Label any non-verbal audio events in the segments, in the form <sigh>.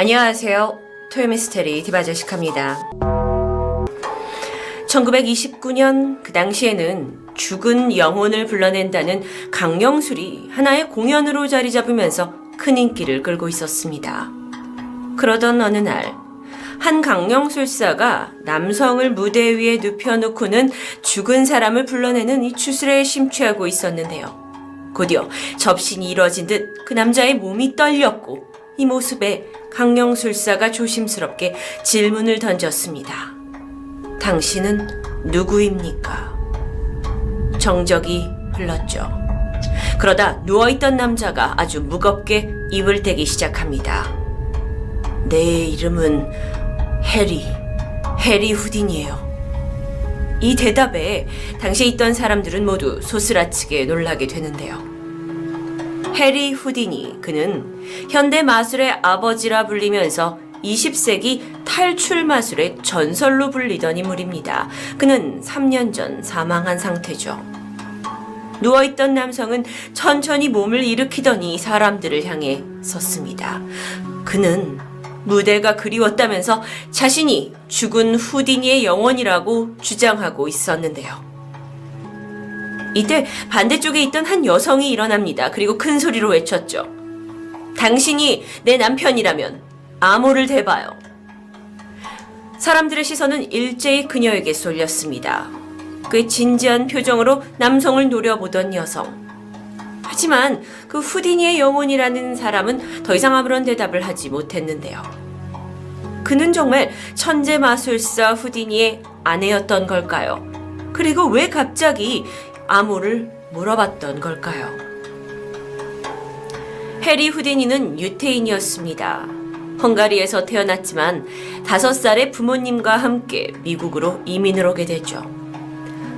안녕하세요. 토요미스테리 디바제식합니다. 1929년 그 당시에는 죽은 영혼을 불러낸다는 강령술이 하나의 공연으로 자리 잡으면서 큰 인기를 끌고 있었습니다. 그러던 어느 날, 한 강령술사가 남성을 무대 위에 눕혀놓고는 죽은 사람을 불러내는 이 추술에 심취하고 있었는데요. 곧이어 접신이 이뤄진 듯 그 남자의 몸이 떨렸고 이 모습에 강령술사가 조심스럽게 질문을 던졌습니다. 당신은 누구입니까? 정적이 흘렀죠. 그러다 누워있던 남자가 아주 무겁게 입을 떼기 시작합니다. 내 이름은 해리, 해리 후딘이에요. 이 대답에 당시에 있던 사람들은 모두 소스라치게 놀라게 되는데요. 해리 후디니 그는 현대 마술의 아버지라 불리면서 20세기 탈출 마술의 전설로 불리던 인물입니다. 그는 3년 전 사망한 상태죠. 누워있던 남성은 천천히 몸을 일으키더니 사람들을 향해 섰습니다. 그는 무대가 그리웠다면서 자신이 죽은 후디니의 영혼이라고 주장하고 있었는데요. 이때 반대쪽에 있던 한 여성이 일어납니다. 그리고 큰 소리로 외쳤죠. 당신이 내 남편이라면 암호를 대봐요. 사람들의 시선은 일제히 그녀에게 쏠렸습니다. 그의 진지한 표정으로 남성을 노려보던 여성. 하지만 그 후디니의 영혼이라는 사람은 더 이상 아무런 대답을 하지 못했는데요. 그는 정말 천재 마술사 후디니의 아내였던 걸까요? 그리고 왜 갑자기 암호를 물어봤던 걸까요? 해리 후디니는 유태인이었습니다. 헝가리에서 태어났지만 다섯 살에 부모님과 함께 미국으로 이민을 오게 되죠.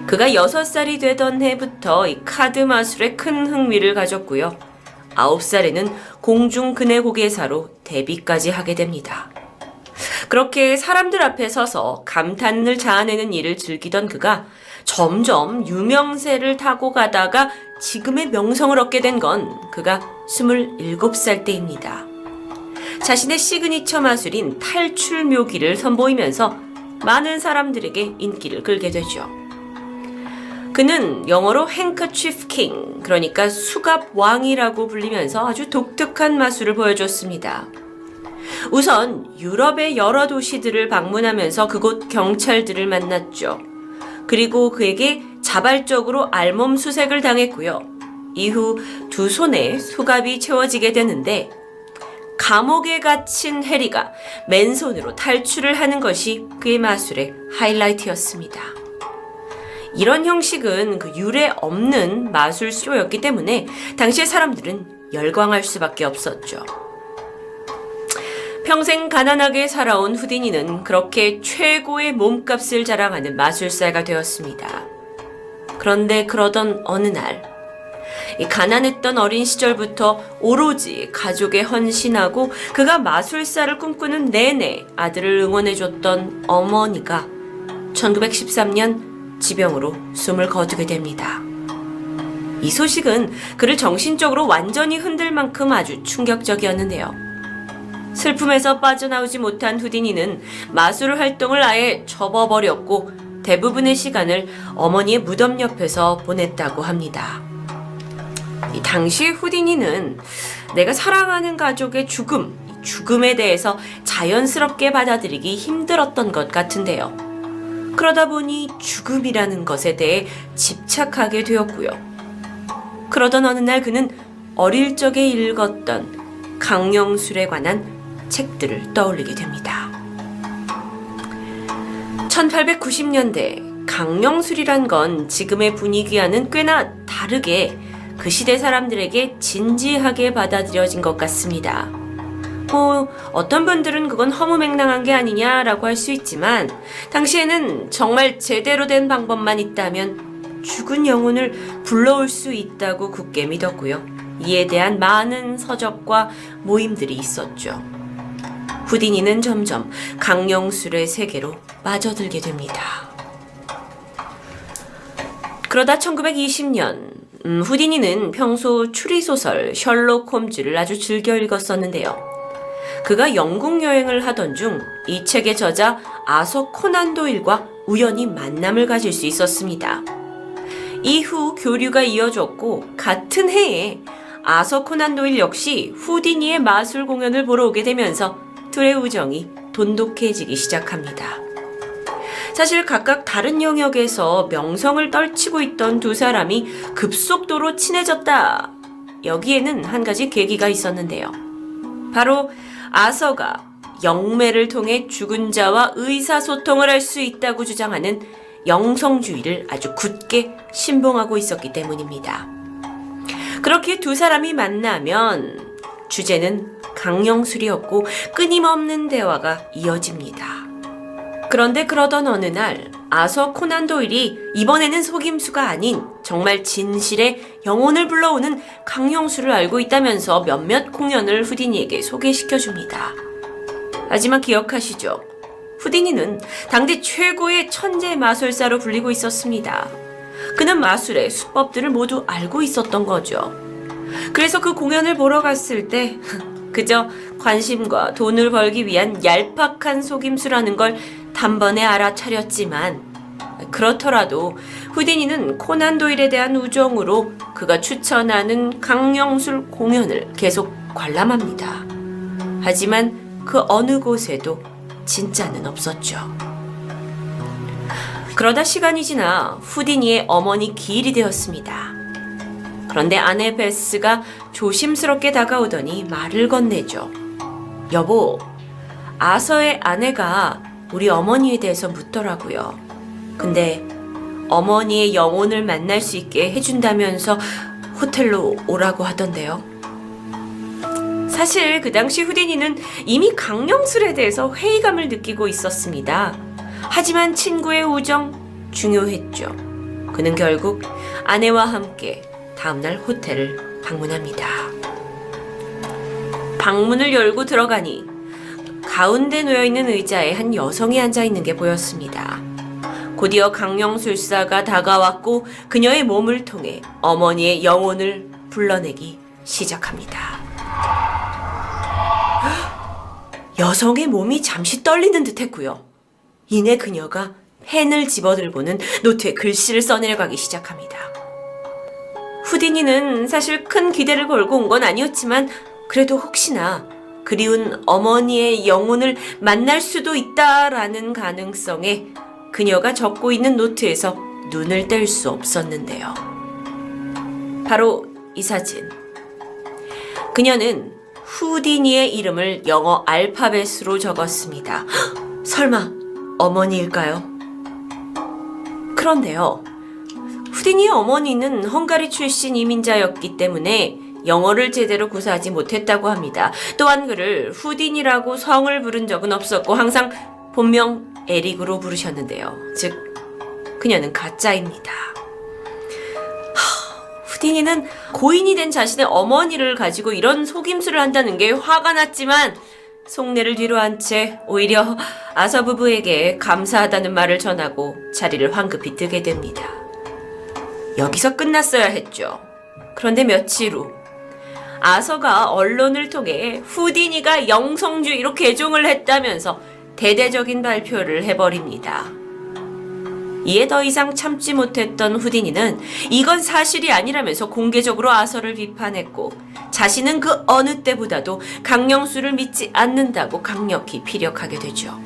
그가 여섯 살이 되던 해부터 이 카드 마술에 큰 흥미를 가졌고요. 아홉 살에는 공중 근해 고개사로 데뷔까지 하게 됩니다. 그렇게 사람들 앞에 서서 감탄을 자아내는 일을 즐기던 그가 점점 유명세를 타고 가다가 지금의 명성을 얻게 된 건 그가 27살 때입니다. 자신의 시그니처 마술인 탈출 묘기를 선보이면서 많은 사람들에게 인기를 끌게 되죠. 그는 영어로 행커치프 킹, 그러니까 수갑 왕이라고 불리면서 아주 독특한 마술을 보여줬습니다. 우선 유럽의 여러 도시들을 방문하면서 그곳 경찰들을 만났죠. 그리고 그에게 자발적으로 알몸 수색을 당했고요. 이후 두 손에 수갑이 채워지게 되는데 감옥에 갇힌 해리가 맨손으로 탈출을 하는 것이 그의 마술의 하이라이트였습니다. 이런 형식은 그 유례 없는 마술 쇼였기 때문에 당시의 사람들은 열광할 수밖에 없었죠. 평생 가난하게 살아온 후디니는 그렇게 최고의 몸값을 자랑하는 마술사가 되었습니다. 그런데 그러던 어느 날, 이 가난했던 어린 시절부터 오로지 가족에 헌신하고 그가 마술사를 꿈꾸는 내내 아들을 응원해줬던 어머니가 1913년 지병으로 숨을 거두게 됩니다. 이 소식은 그를 정신적으로 완전히 흔들 만큼 아주 충격적이었는데요. 슬픔에서 빠져나오지 못한 후디니는 마술 활동을 아예 접어버렸고 대부분의 시간을 어머니의 무덤 옆에서 보냈다고 합니다. 이 당시 후디니는 내가 사랑하는 가족의 죽음, 이 죽음에 대해서 자연스럽게 받아들이기 힘들었던 것 같은데요. 그러다 보니 죽음이라는 것에 대해 집착하게 되었고요. 그러던 어느 날 그는 어릴 적에 읽었던 강령술에 관한 책들을 떠올리게 됩니다. 1890년대 강령술이란 건 지금의 분위기와는 꽤나 다르게 그 시대 사람들에게 진지하게 받아들여진 것 같습니다. 뭐 어떤 분들은 그건 허무맹랑한 게 아니냐라고 할 수 있지만 당시에는 정말 제대로 된 방법만 있다면 죽은 영혼을 불러올 수 있다고 굳게 믿었고요. 이에 대한 많은 서적과 모임들이 있었죠. 후디니는 점점 강령술의 세계로 빠져들게 됩니다. 그러다 1920년 음, 후디니는 평소 추리소설 셜록 홈즈를 아주 즐겨 읽었었는데요. 그가 영국 여행을 하던 중 이 책의 저자 아서 코난 도일과 우연히 만남을 가질 수 있었습니다. 이후 교류가 이어졌고 같은 해에 아서 코난 도일 역시 후디니의 마술 공연을 보러 오게 되면서 둘의 우정이 돈독해지기 시작합니다. 사실 각각 다른 영역에서 명성을 떨치고 있던 두 사람이 급속도로 친해졌다. 여기에는 한 가지 계기가 있었는데요. 바로 아서가 영매를 통해 죽은 자와 의사소통을 할 수 있다고 주장하는 영성주의를 아주 굳게 신봉하고 있었기 때문입니다. 그렇게 두 사람이 만나면 주제는 강령술이었고 끊임없는 대화가 이어집니다. 그런데 그러던 어느 날 아서 코난 도일이 이번에는 속임수가 아닌 정말 진실의 영혼을 불러오는 강령술을 알고 있다면서 몇몇 공연을 후디니에게 소개시켜 줍니다. 하지만 기억하시죠? 후디니는 당대 최고의 천재 마술사로 불리고 있었습니다. 그는 마술의 수법들을 모두 알고 있었던 거죠. 그래서 그 공연을 보러 갔을 때 그저 관심과 돈을 벌기 위한 얄팍한 속임수라는 걸 단번에 알아차렸지만 그렇더라도 후디니는 코난 도일에 대한 우정으로 그가 추천하는 강령술 공연을 계속 관람합니다. 하지만 그 어느 곳에도 진짜는 없었죠. 그러다 시간이 지나 후디니의 어머니 기일이 되었습니다. 그런데 아내 베스가 조심스럽게 다가오더니 말을 건네죠. 여보, 아서의 아내가 우리 어머니에 대해서 묻더라고요. 근데 어머니의 영혼을 만날 수 있게 해준다면서 호텔로 오라고 하던데요. 사실 그 당시 후디니는 이미 강령술에 대해서 회의감을 느끼고 있었습니다. 하지만 친구의 우정 중요했죠. 그는 결국 아내와 함께 다음날 호텔을 방문합니다. 방문을 열고 들어가니 가운데 놓여 있는 의자에 한 여성이 앉아 있는 게 보였습니다. 곧이어 강령술사가 다가왔고 그녀의 몸을 통해 어머니의 영혼을 불러내기 시작합니다. <gasps> 여성의 몸이 잠시 떨리는 듯 했고요. 이내 그녀가 펜을 집어들고는 노트에 글씨를 써내려가기 시작합니다. 후디니는 사실 큰 기대를 걸고 온 건 아니었지만 그래도 혹시나 그리운 어머니의 영혼을 만날 수도 있다라는 가능성에 그녀가 적고 있는 노트에서 눈을 뗄 수 없었는데요. 바로 이 사진. 그녀는 후디니의 이름을 영어 알파벳으로 적었습니다. 헉, <gasps> 설마 어머니일까요? 그런데요. 후디니의 어머니는 헝가리 출신 이민자였기 때문에 영어를 제대로 구사하지 못했다고 합니다. 또한 그를 후딘이라고 성을 부른 적은 없었고 항상 본명 에릭으로 부르셨는데요. 즉 그녀는 가짜입니다. 하, 후디니는 고인이 된 자신의 어머니를 가지고 이런 속임수를 한다는 게 화가 났지만 속내를 뒤로 한 채 오히려 아서 부부에게 감사하다는 말을 전하고 자리를 황급히 뜨게 됩니다. 여기서 끝났어야 했죠. 그런데 며칠 후 아서가 언론을 통해 후디니가 영성주의로 개종을 했다면서 대대적인 발표를 해버립니다. 이에 더 이상 참지 못했던 후디니는 이건 사실이 아니라면서 공개적으로 아서를 비판했고 자신은 그 어느 때보다도 강령수를 믿지 않는다고 강력히 피력하게 되죠.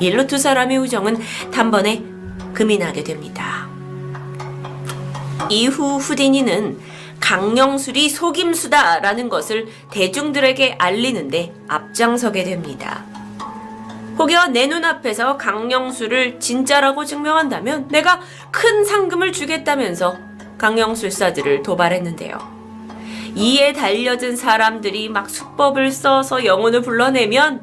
일로 두 사람의 우정은 단번에 금이 나게 됩니다. 이후 후디니는 강령술이 속임수다라는 것을 대중들에게 알리는데 앞장서게 됩니다. 혹여 내 눈앞에서 강령술을 진짜라고 증명한다면 내가 큰 상금을 주겠다면서 강령술사들을 도발했는데요. 이에 달려든 사람들이 막 수법을 써서 영혼을 불러내면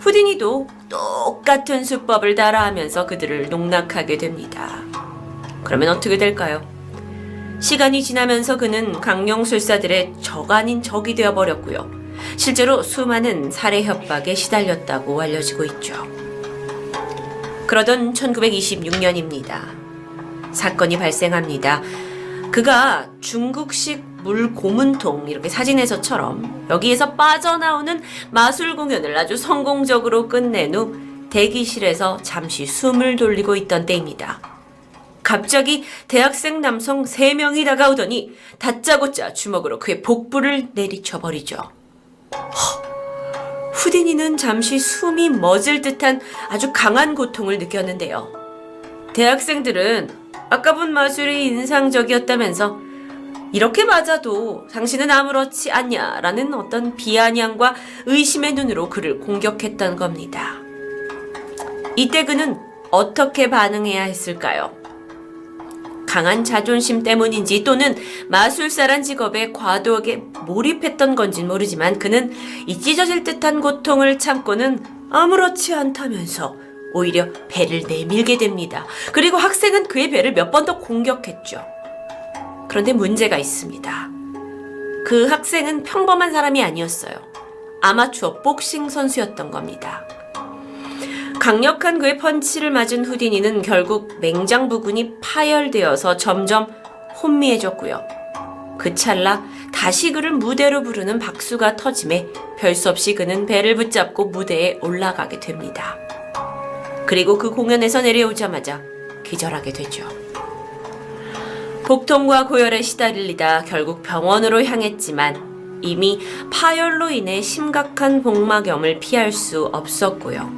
후디니도 똑같은 수법을 따라하면서 그들을 농락하게 됩니다. 그러면 어떻게 될까요? 시간이 지나면서 그는 강령술사들의 적 아닌 적이 되어버렸고요. 실제로 수많은 살해 협박에 시달렸다고 알려지고 있죠. 그러던 1926년입니다. 사건이 발생합니다. 그가 중국식 물 고문통 이렇게 사진에서처럼 여기에서 빠져나오는 마술 공연을 아주 성공적으로 끝낸 후 대기실에서 잠시 숨을 돌리고 있던 때입니다. 갑자기 대학생 남성 3명이 다가오더니 다짜고짜 주먹으로 그의 복부를 내리쳐 버리죠. 후디니는 잠시 숨이 멎을 듯한 아주 강한 고통을 느꼈는데요. 대학생들은 아까 본 마술이 인상적이었다면서 이렇게 맞아도 당신은 아무렇지 않냐라는 어떤 비아냥과 의심의 눈으로 그를 공격했던 겁니다. 이때 그는 어떻게 반응해야 했을까요? 강한 자존심 때문인지 또는 마술사란 직업에 과도하게 몰입했던 건진 모르지만 그는 이 찢어질 듯한 고통을 참고는 아무렇지 않다면서 오히려 배를 내밀게 됩니다. 그리고 학생은 그의 배를 몇 번 더 공격했죠. 그런데 문제가 있습니다. 그 학생은 평범한 사람이 아니었어요. 아마추어 복싱 선수였던 겁니다. 강력한 그의 펀치를 맞은 후디니는 결국 맹장 부근이 파열되어서 점점 혼미해졌고요. 그 찰나 다시 그를 무대로 부르는 박수가 터짐에 별수 없이 그는 배를 붙잡고 무대에 올라가게 됩니다. 그리고 그 공연에서 내려오자마자 기절하게 되죠. 복통과 고열에 시달리다 결국 병원으로 향했지만 이미 파열로 인해 심각한 복막염을 피할 수 없었고요.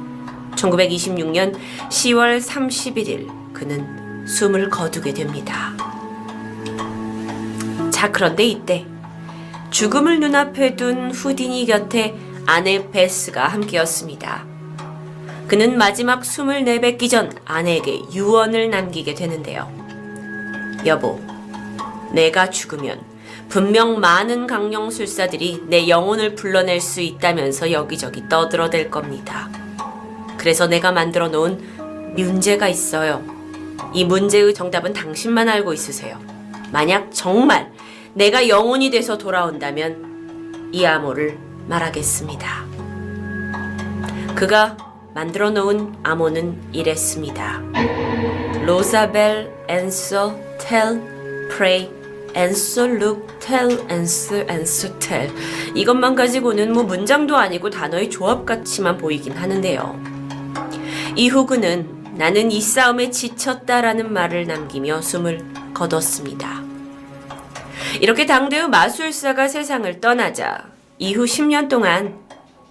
1926년 10월 31일 그는 숨을 거두게 됩니다. 자, 그런데 이때 죽음을 눈앞에 둔 후디니 곁에 아내 베스가 함께였습니다. 그는 마지막 숨을 내뱉기 전 아내에게 유언을 남기게 되는데요. 여보, 내가 죽으면 분명 많은 강령술사들이 내 영혼을 불러낼 수 있다면서 여기저기 떠들어댈 겁니다. 그래서 내가 만들어 놓은 문제가 있어요. 이 문제의 정답은 당신만 알고 있으세요. 만약 정말 내가 영혼이 돼서 돌아온다면 이 암호를 말하겠습니다. 그가 만들어 놓은 암호는 이랬습니다. 로사벨 tell pray answer look tell answer answer tell 이것만 가지고는 뭐 문장도 아니고 단어의 조합 같이만 보이긴 하는데요. 이후 그는 나는 이 싸움에 지쳤다라는 말을 남기며 숨을 거뒀습니다. 이렇게 당대의 마술사가 세상을 떠나자 이후 10년 동안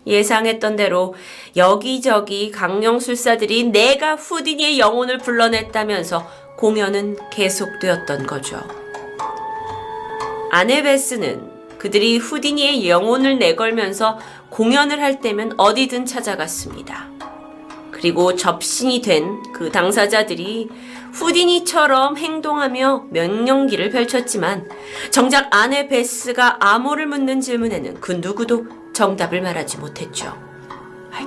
예상했던 대로 여기저기 강령술사들이 내가 후디니의 영혼을 불러냈다면서 공연은 계속되었던 거죠. 아네베스는 그들이 후디니의 영혼을 내걸면서 공연을 할 때면 어디든 찾아갔습니다. 그리고 접신이 된 그 당사자들이 후디니처럼 행동하며 명령기를 펼쳤지만 정작 아내 베스가 암호를 묻는 질문에는 그 누구도 정답을 말하지 못했죠.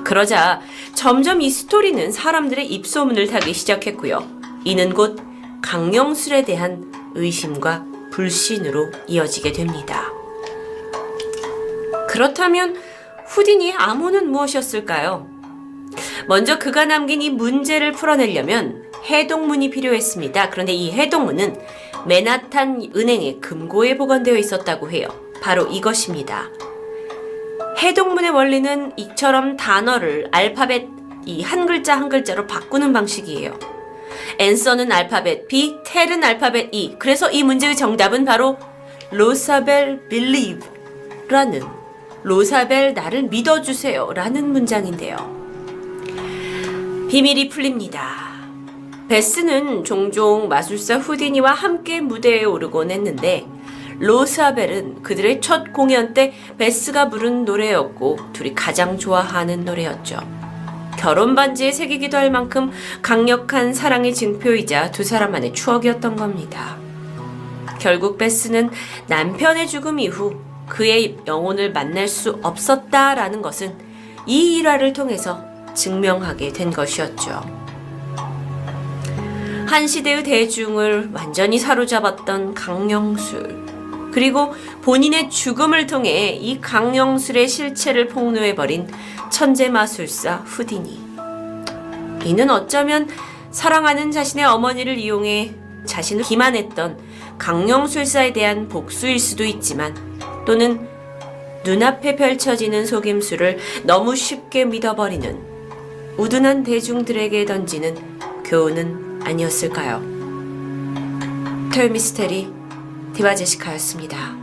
그러자 점점 이 스토리는 사람들의 입소문을 타기 시작했고요. 이는 곧 강령술에 대한 의심과 불신으로 이어지게 됩니다. 그렇다면 후디니의 암호는 무엇이었을까요? 먼저 그가 남긴 이 문제를 풀어내려면 해동문이 필요했습니다. 그런데 이 해동문은 맨하탄 은행의 금고에 보관되어 있었다고 해요. 바로 이것입니다. 해동문의 원리는 이처럼 단어를 알파벳 이 한 글자 한 글자로 바꾸는 방식이에요. 앤서는 알파벳 B, 텔은 알파벳 E. 그래서 이 문제의 정답은 바로 로사벨 believe 라는 로사벨 나를 믿어주세요 라는 문장인데요. 비밀이 풀립니다. 베스는 종종 마술사 후디니와 함께 무대에 오르곤 했는데 로사벨은 그들의 첫 공연 때 베스가 부른 노래였고 둘이 가장 좋아하는 노래였죠. 결혼 반지에 새기기도 할 만큼 강력한 사랑의 증표이자 두 사람만의 추억이었던 겁니다. 결국 베스는 남편의 죽음 이후 그의 영혼을 만날 수 없었다라는 것은 이 일화를 통해서 증명하게 된 것이었죠. 한 시대의 대중을 완전히 사로잡았던 강령술. 그리고 본인의 죽음을 통해 이 강령술의 실체를 폭로해버린 천재 마술사 후디니. 이는 어쩌면 사랑하는 자신의 어머니를 이용해 자신을 기만했던 강령술사에 대한 복수일 수도 있지만 또는 눈앞에 펼쳐지는 속임수를 너무 쉽게 믿어버리는 우둔한 대중들에게 던지는 교훈은 아니었을까요? 털미스테리 디바제시카였습니다.